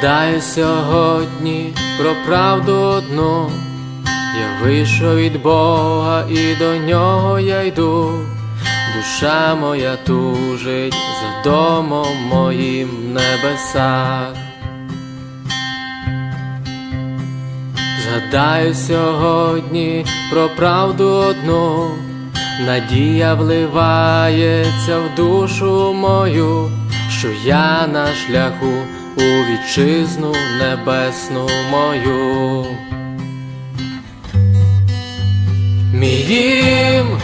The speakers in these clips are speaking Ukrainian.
Згадаю сьогодні про правду одну. Я вийшов від Бога і до нього я йду. Душа моя тужить за домом моїм в небесах. Згадаю сьогодні про правду одну, надія вливається в душу мою, що я на шляху у вітчизну небесну мою. Мій дім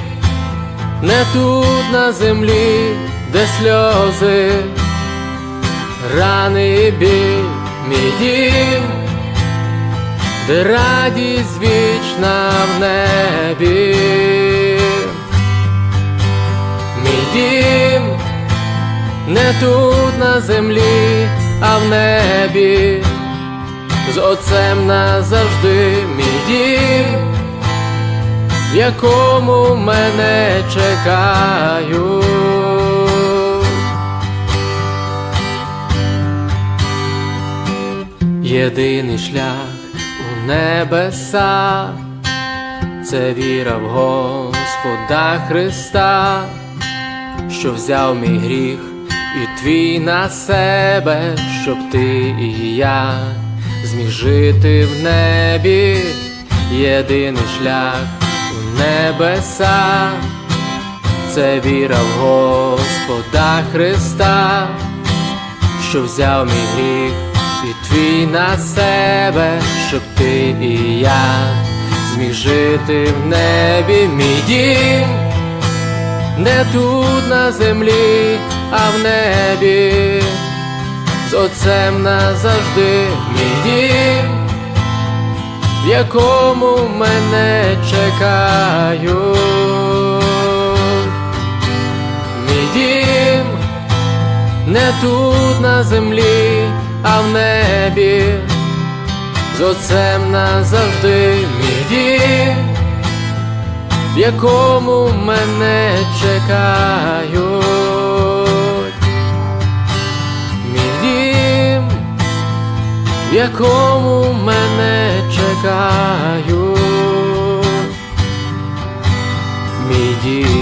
не тут на землі, де сльози, рани і біль, мій дім де радість вічна в небі. Мій дім не тут на землі, а в небі, з отцем назавжди мій дім, в якому мене чекають. Єдиний шлях у небеса, це віра в Господа Христа, що взяв мій гріх і твій на себе, щоб ти і я зміг жити в небі, єдиний шлях у небеса, це віра в Господа Христа, що взяв мій гріх і твій на себе, щоб ти і я зміг жити в небі, мій дім, не тут на землі, а в небі, з отцем назавжди, мій дім, в якому мене чекають, мій дім не тут на землі, а в небі, з отцем назавжди мій дім, в якому мене чекають, в якому мене чекають, мій дім.